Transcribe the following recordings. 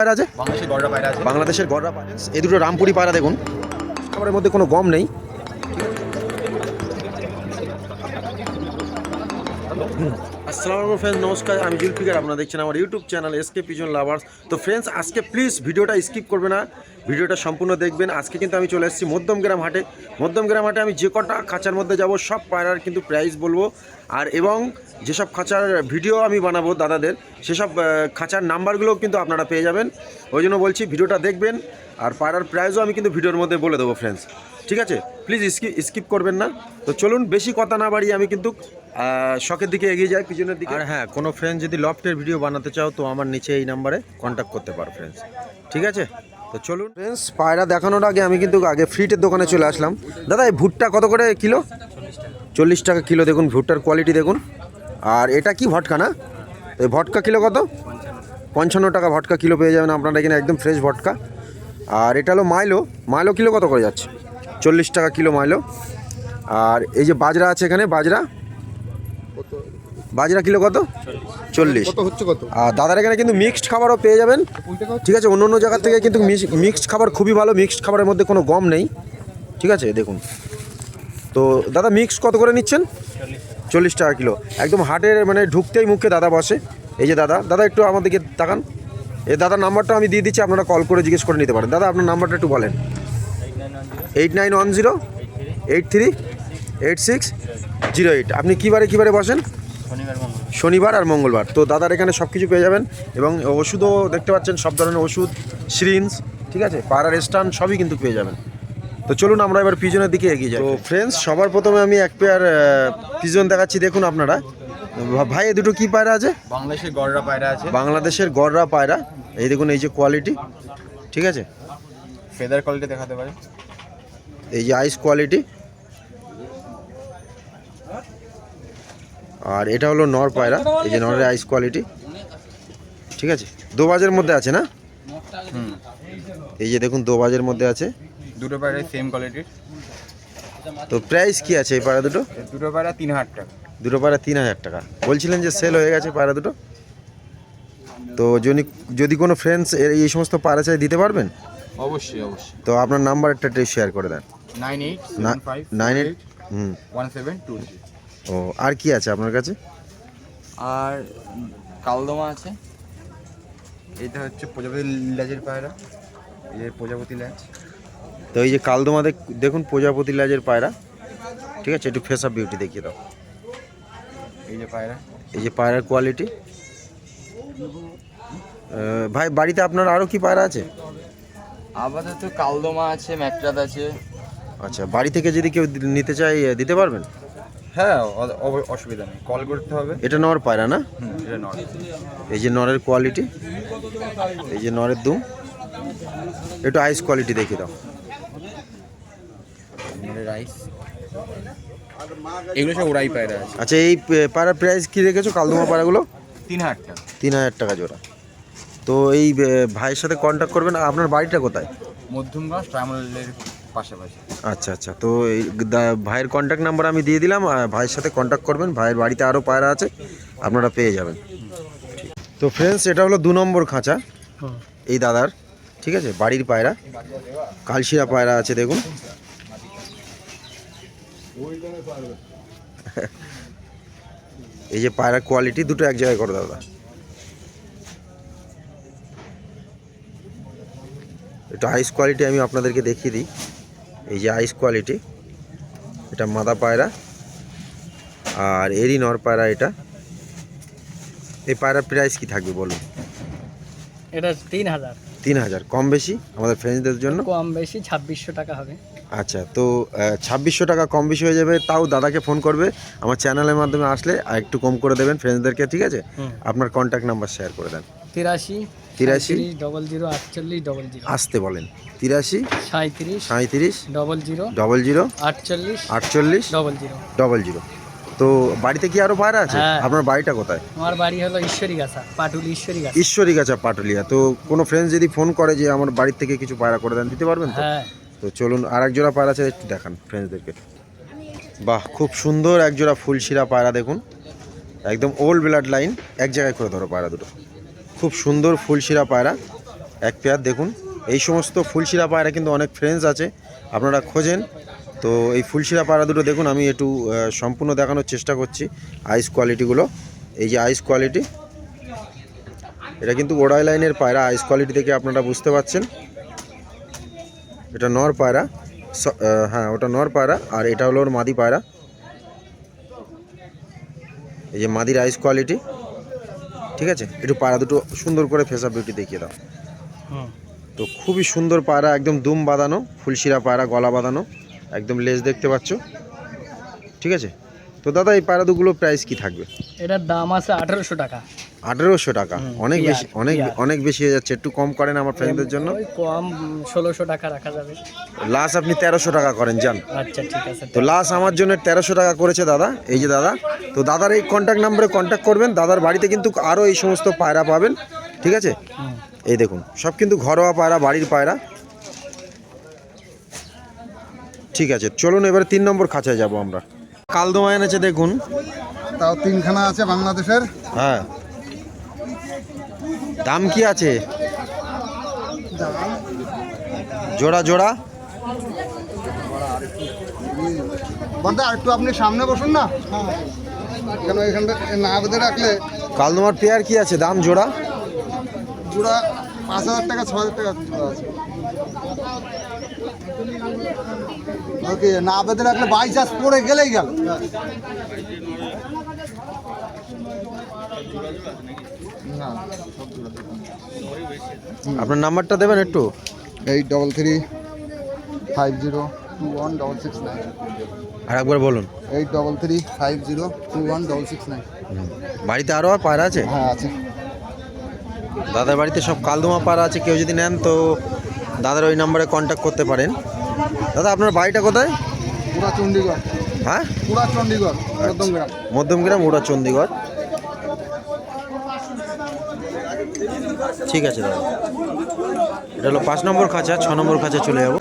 পায়রা আছে? বাংলাদেশি গড়রা পায়রা আছে। বাংলাদেশের গড়রা পায়রা এই দুটো রামপুরি পায়রা দেখুন। খাবারের মধ্যে কোনো গম নেই। আসসালামু ফ্রেন্ডস নমস্কার। আমি জুলফিকার আপনারা দেখছেন আমার YouTube channel SK pigeon lovers তো ফ্রেন্ডস আজকে প্লিজ ভিডিওটা স্কিপ করবে না। ভিডিওটা সম্পূর্ণ দেখবেন। আজকে কিন্তু আমি চলে এসেছি মধ্যমগ্রাম হাটে। মধ্যমগ্রাম হাটে আমি যে কটা খাঁচার মধ্যে যাব, সব পায়রার কিন্তু প্রাইস বলব। আর এবং যেসব খাঁচার ভিডিও আমি বানাবো দাদাদের, সেসব খাঁচার নাম্বারগুলোও কিন্তু আপনারা পেয়ে যাবেন। ওই জন্য বলছি, ভিডিওটা দেখবেন। আর পায়রার প্রাইসও আমি কিন্তু ভিডিওর মধ্যে বলে দেবো ফ্রেন্ডস ঠিক আছে? প্লিজ স্কিপ স্কিপ করবেন না। তো চলুন বেশি কথা না বাড়িয়ে আমি কিন্তু শখের দিকে এগিয়ে যাই পিছনের দিকে। আর হ্যাঁ কোনো ফ্রেন্ড যদি লফটের ভিডিও বানাতে চাও তো আমার নিচে এই নাম্বারে কন্ট্যাক্ট করতে পারো ফ্রেন্ডস ঠিক আছে? তো চলুন। ফ্রেন্ডস পায়রা দেখানোর আগে আমি কিন্তু আগে ফ্রিটের দোকানে চলে আসলাম। দাদা এই ভুট্টা কত করে কিলো? চল্লিশ টাকা কিলো দেখুন ভুট্টার কোয়ালিটি দেখুন। আর এটা কি ভটকা না? এই ভটকা কিলো কত? পঞ্চান্ন টাকা ভটকা কিলো পেয়ে যাবেন আপনারা এখানে একদম ফ্রেশ ভটকা। আর এটা হলো মাইলো। মাইলো কিলো কত করে যাচ্ছে? চল্লিশ টাকা কিলো মাইলো। আর এই যে বাজরা আছে এখানে বাজরা? বাজরা কিলো কত? চল্লিশ। আর দাদার এখানে কিন্তু মিক্সড খাবারও পেয়ে যাবেন। ঠিক আছে অন্য অন্য জায়গার থেকে কিন্তু মিক্সড খাবার খুবই ভালো। মিক্সড খাবারের মধ্যে কোনো গম নেই। ঠিক আছে দেখুন। তো দাদা মিক্স কত করে নিচ্ছেন? চল্লিশ টাকা। কিলো। একদম হাটের মানে ঢুকতেই মুখে দাদা বসে। এই যে দাদা দাদা একটু আমাদেরকে তাকান। এই দাদার নাম্বারটা আমি দিয়ে দিচ্ছি আপনারা কল করে জিজ্ঞেস করে নিতে পারেন। দাদা আপনার নাম্বারটা একটু বলেন। Eight nine one zero eight three eight six zero eight আপনি কী বারে কী বারে বসেন? শনিবার আর মঙ্গলবার। তো দাদার এখানে সব কিছু পেয়ে যাবেন এবং ওষুধও দেখতে পাচ্ছেন সব ধরনের ওষুধ সিরিঞ্জ ঠিক আছে? পাড়ার স্টান সবই কিন্তু পেয়ে যাবেন। তো চলুন আমরা এবার পিজনের দিকে এগিয়ে যাই। তো ফ্রেন্ডস সবার প্রথমে আমি এক পেয়ার পিজন দেখাচ্ছি দেখুন আপনারা। ভাই এ দুটো কি পায়রা আছে? বাংলাদেশের গড়রা পায়রা আছে। বাংলাদেশের গড়রা পায়রা। এই দেখুন এই যে কোয়ালিটি ঠিক আছে? ফেদার কোয়ালিটি দেখাতে পারে এই যে আইস কোয়ালিটি আর এটা হলো নর পায়রা এই যে নরের আইস কোয়ালিটি ঠিক আছে? দোবাজের মধ্যে আছে না? এই যে দেখুন দোবাজের মধ্যে আছে। দুটো পায়রা সেম কোয়ালিটির তো প্রাইস কি আছে এই পায়রা দুটো? দুটো পায়রা তিন হাজার টাকা। দুটো পায়রা তিন হাজার টাকা। বলছিলেন যে সেল হয়ে গেছে পায়রা দুটো। তো যদি যদি কোনো ফ্রেন্ডস এই সমস্ত পায়রা চাই দিতে পারবেন? অবশ্যই অবশ্যই। তো আপনার নাম্বারটা একটু শেয়ার করে দেন। Nine eight five nine eight হুম। One seven two three. ও আর কি আছে আপনার কাছে? আর কালদমা আছে। এটা হচ্ছে প্রজাপতি লেজের পায়রা। এই যে প্রজাপতি লেজ তো এই যে কালদমা দেখ- দেখুন প্রজাপতি লাজের পায়রা। ঠিক আছে একটু ফেস আপ বিউটি দেখিয়ে দাও। এই যে পায়রা। এই যে পায়রার কোয়ালিটি ভাই বাড়িতে আপনার আরও কি পায়রা আছে? আপাতত কালদমা আছে ম্যাকরাত আছে। আচ্ছা বাড়ি থেকে যদি কেউ নিতে চায় দিতে পারবেন? হ্যাঁ অসুবিধা নেই। কল করতে হবে। এটা নর পায়রা না? এই যে নরের কোয়ালিটি এই যে নরের দুম একটু আইস কোয়ালিটি দেখিয়ে দাও। রাইস এগুলো সব উড়াই পায়রা আছে। আচ্ছা এই পে- পায়রার প্রাইস কী রেখেছো কালদমা পায়রাগুলো? তিন হাজার টাকা। তিন হাজার টাকা জোড়া। তো এই ভাইয়ের সাথে কন্ট্যাক্ট করবেন। আপনার বাড়িটা কোথায়? মধ্যমগঞ্জ ট্রাইমালের পাশাপাশি। আচ্ছা আচ্ছা। তো এই ভাইয়ের কন্ট্যাক্ট নাম্বার আমি দিয়ে দিলাম ভাইয়ের সাথে কন্ট্যাক্ট করবেন, ভাইয়ের বাড়িতে আরও পায়রা আছে, আপনারা পেয়ে যাবেন। তো ফ্রেন্ডস এটা হলো দু নম্বর খাঁচা, এই দাদার, ঠিক আছে? বাড়ির পায়রা, কালশিরা পায়রা আছে, দেখুন। এই যে পায়রা কোয়ালিটি দুটো এক জায়গায় করো দাদা। একটু আইস কোয়ালিটি আমি আপনাদেরকে দেখিয়ে দিই। এই যে আইস কোয়ালিটি এটা মাদা পায়রা আর এরই নর পায়রা এটা। এই পায়রার প্রাইস কি থাকবে বলুন? এটা তিন হাজার তিন হাজার কম বেশি আমাদের ফ্রেন্ডসদের জন্য? কম বেশি ছাব্বিশশো টাকা হবে। আচ্ছা তো ছাব্বিশশো টাকা কম বেশি হয়ে যাবে তাও দাদাকে ফোন করবে। আমার চ্যানেলের মাধ্যমে আসলে আর একটু কম করে দেবেন ফ্রেন্ডসদেরকে ঠিক আছে? আপনার কন্ট্যাক্ট নাম্বার শেয়ার করে দেন। তিরাশি তিরাশি? ডবল জিরো আটচল্লিশ ডবল জিরো আসতে বলেন। তিরাশি? সাঁত্রিশ সাঁত্রিশ ডবল জিরো ডবল জিরো আটচল্লিশ আটচল্লিশ? ডবল জিরো ডবল জিরো তো বাড়িতে কি আরও পায়রা আছে? হ্যাঁ। আপনার বাড়িটা কোথায়? আমার বাড়ি হলো ঈশ্বরী গাছা পাটুলি ঈশ্বরী গাছা ঈশ্বরী গাছা পাটুলিয়া। তো কোনো ফ্রেন্ডস যদি ফোন করে যে আমার বাড়ির থেকে কিছু পায়রা করে দেন দিতে পারবেন তো? হ্যাঁ। তো চলুন আর এক জোড়া পায়রা আছে একটু দেখান ফ্রেন্ডসদেরকে বাহ খুব সুন্দর এক জোড়া ফুলশিরা পায়রা দেখুন। একদম ওল্ড ব্লাড লাইন এক জায়গায় করে ধরো পায়রা দুটো। খুব সুন্দর ফুলশিরা পায়রা, এক পেয়ার দেখুন। এই সমস্ত ফুলশিরা পায়রা কিন্তু অনেক ফ্রেন্ডস আছে, আপনারা খোঁজেন। তো এই ফুলশিরা পায়রা দুটো দেখুন, আমি একটু সম্পূর্ণ দেখানোর চেষ্টা করছি আইস কোয়ালিটিগুলো এই যে আইস কোয়ালিটি এটা কিন্তু ওড়াই লাইনের পায়রা আইস কোয়ালিটি থেকে আপনারা বুঝতে পারছেন। এটা নর পায়রা হ্যাঁ ওটা নর পায়রা, আর এটা হলো ওর মাদি পায়রা। এই যে মাদির আইস কোয়ালিটি ঠিক আছে? একটু পায়রা দুটো সুন্দর করে ফেসা বিউটি দেখিয়ে দাও। তো খুবই সুন্দর পায়রা একদম দুম বাঁধানো ফুলশিরা পায়রা গলা বাঁধানো একদম লেজ দেখতে পাচ্ছ। ঠিক আছে? তো দাদা এই পায়রা দুগুলো প্রাইস কি থাকবে? এটার দাম আছে আঠেরোশো টাকা। আঠেরোশো টাকা। অনেক বেশি অনেক অনেক বেশি হয়ে যাচ্ছে একটু কম করেন আমার ফ্রেন্ডদের জন্য। কম ষোলোশো টাকা রাখা যাবে। লাস্ট আপনি তেরোশো টাকা করেন যান। আচ্ছা ঠিক আছে তো লাস্ট আমার জন্য তেরোশো টাকা করেছে দাদা এই যে দাদা। তো দাদার এই কন্ট্যাক্ট নাম্বারে কন্ট্যাক্ট করবেন দাদার বাড়িতে কিন্তু আরও এই সমস্ত পায়রা পাবেন ঠিক আছে? এই দেখুন সব কিন্তু ঘরোয়া পায়রা বাড়ির পায়রা। ঠিক আছে চলুন এবারে তিন নম্বর খাঁচায় যাব আমরা। কালদমা এনেছে দেখুন। তাও তিনখানা আছে বাংলাদেশের। হ্যাঁ। দাম কি আছে? জোড়া জোড়া। আর একটু আপনি সামনে বসুন না। কেন এখানটা না বেঁধে রাখলে? কালদমার পেয়ার কি আছে? দাম জোড়া? জোড়া পাঁচ হাজার টাকা ছ হাজার টাকা জোড়া আছে। ওকে না বেঁধে রাখলে বাই চাষ পড়ে গেলেই গেল। আপনার নাম্বারটা দেবেন একটু? Eight double three five zero two one double six nine. আর একবার বলুন। Eight double three five zero two one double six nine. বাড়িতে আরও পায়রা আছে? হ্যাঁ আছে। দাদার বাড়িতে সব কালদমা পাড়া আছে কেউ যদি নেন তো দাদার ওই নাম্বারে কন্ট্যাক্ট করতে পারেন। দাদা আপনার বাড়িটা কোথায়? পুরা চণ্ডীগড় হ্যাঁ? পুরা চণ্ডীগড় মধ্যমগ্রাম। মধ্যমগ্রাম ওটা চণ্ডীগড় ঠিক আছে দাদা। এটা হলো পাঁচ নম্বর খাঁচা ছ নম্বর খাঁচা চলে যাব।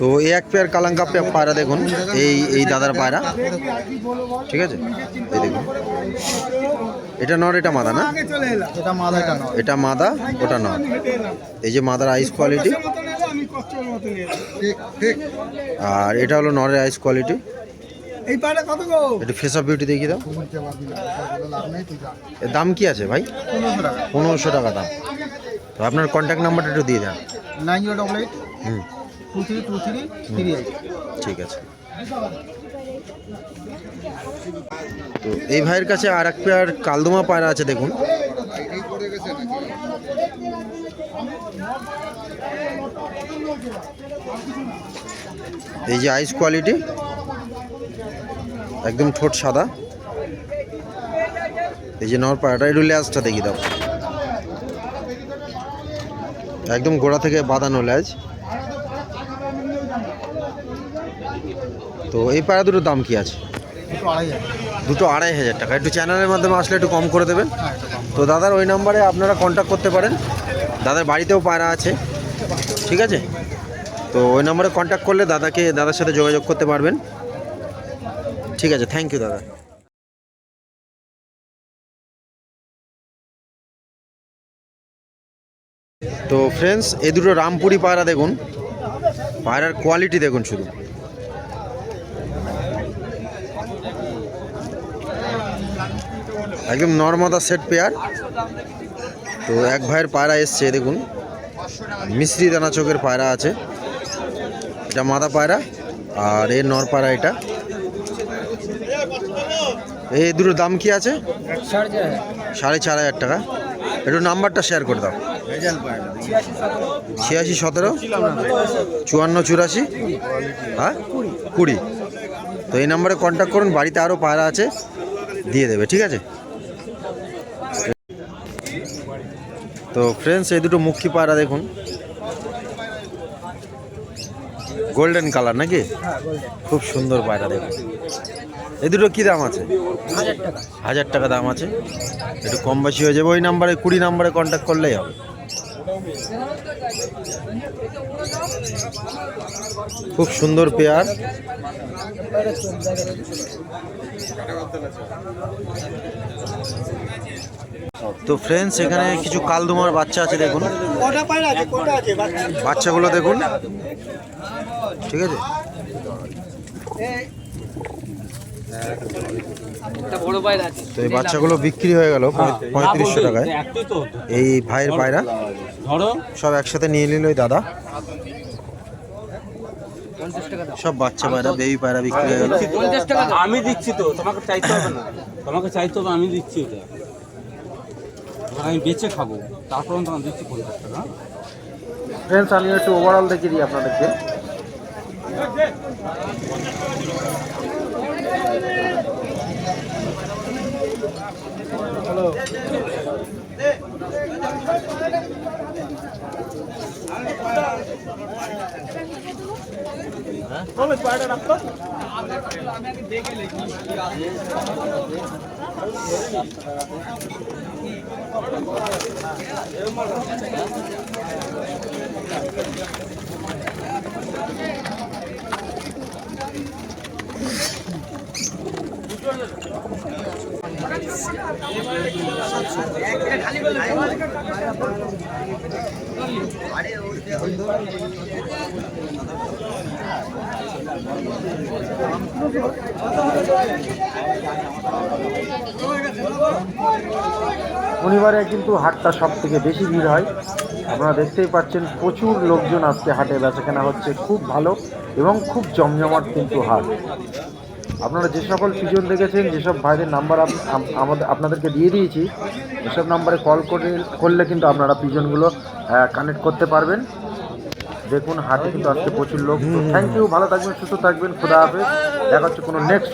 তো এই এক পেয়ার কালাঙ্কা পায়রা দেখুন এই এই দাদার পায়রা। ঠিক আছে? এই দেখুন। এটা নর এটা মাদা না? এটা এটা মাদা ওটা নর এই যে মাদার আইস কোয়ালিটি আর এটা হলো নরের আইস কোয়ালিটি এই পাটা কত গো? একটু ফেস অফ বিউটি দেখিয়ে দাও। দাম কি আছে ভাই? পনেরোশো টাকা দাম। তো আপনার কন্ট্যাক্ট নাম্বারটা একটু দিয়ে দেন। নাইন জিরো ডবল এইট হুম। Two three two three three eight. ঠিক আছে। তো এই ভাইয়ের কাছে আর এক পেয়ার কালদমা পায়রা আছে দেখুন। এই যে আইস কোয়ালিটি একদম ঠোঁট সাদা। এই যে নর পায়রাটা একটু ল্যাজটা দেখি দাও। একদম গোড়া থেকে বাঁধানো ল্যাজ তো এই পায়রা দুটোর দাম কি আছে? দুটো আড়াই হাজার। টাকা। একটু চ্যানেলের মাধ্যমে আসলে একটু কম করে দেবেন। হ্যাঁ তো দাদার ওই নাম্বারে আপনারা কন্ট্যাক্ট করতে পারেন। দাদার বাড়িতেও পায়রা আছে। ঠিক আছে? তো ওই নাম্বারে কন্ট্যাক্ট করলে দাদাকে দাদার সাথে যোগাযোগ করতে পারবেন। ঠিক আছে থ্যাংক ইউ দাদা। তো ফ্রেন্ডস এই দুটো রামপুরি পায়রা দেখুন। পায়রার কোয়ালিটি দেখুন শুধু। একদম নর্মদা সেট পেয়ার তো এক ভাইয়ের পায়রা এসছে দেখুন। মিশ্রি দানা চোখের পায়রা আছে। এটা মাদা পায়রা আর এর নর পায়রা এটা। এই দুটোর দাম কি আছে? সাড়ে চার সাড়ে চার হাজার টাকা। একটু নাম্বারটা শেয়ার করে দাও। ছিয়াশি সতেরো। চুয়ান্ন চুরাশি? হ্যাঁ? কুড়ি। তো এই নাম্বারে কন্ট্যাক্ট করুন বাড়িতে আরও পায়রা আছে দিয়ে দেবে ঠিক আছে? তো ফ্রেন্ডস এই দুটো মুখী পায়রা দেখুন। গোল্ডেন কালার নাকি? খুব সুন্দর পায়রা দেখুন। এই দুটো কী দাম আছে? হাজার টাকা। হাজার টাকা দাম আছে। একটু কম বেশি হয়ে যাবে ওই নাম্বারে কুড়ি নাম্বারে কন্ট্যাক্ট করলেই হবে। খুব সুন্দর পেয়ার। তো ফ্রেন্ডস এখানে কিছু কালদুমার বাচ্চা আছে, দেখুন। বাচ্চাগুলো দেখুন। ঠিক আছে? তো এই বাচ্চাগুলো বিক্রি হয়ে গেল পঁয়ত্রিশশো টাকায়। এই ভাইয়ের পায়রা। সব একসাথে নিয়ে নিল ওই দাদা। সব বাচ্চা পায়রা বেবি পায়রা বিক্রি হয়ে গেল। আমি দিচ্ছি তো তোমাকে চাইতে হবে না। তোমাকে চাইতে হবে আমি দিচ্ছি এবার আমি বেচে খাব। তারপর আমি দিচ্ছি পঞ্চাশ টাকা। ফ্রেন্ডস আমি একটু ওভারঅল দেখিয়ে দিই আপনাদেরকে। ভালো রাখতো শনিবারে কিন্তু হাটটা সব থেকে বেশি ভিড় হয়। আপনারা দেখতেই পাচ্ছেন প্রচুর লোকজন আজকে হাটে বেচাকেনা হচ্ছে। খুব ভালো এবং খুব জমজমাট কিন্তু হাট। আপনারা যে সকল সিজন দেখেছেন যেসব ভাইদের নাম্বার আমাদের আপনাদেরকে দিয়ে দিয়েছি, এসব নাম্বারে কল করে, করলে কিন্তু আপনারা পিজনগুলো কানেক্ট করতে পারবেন। দেখুন, হাটে কিন্তু আজকে প্রচুর লোক। থ্যাংক ইউ ভালো থাকবেন, সুস্থ থাকবেন, খুদা হাফেজ। দেখা হচ্ছে কোনো নেক্সট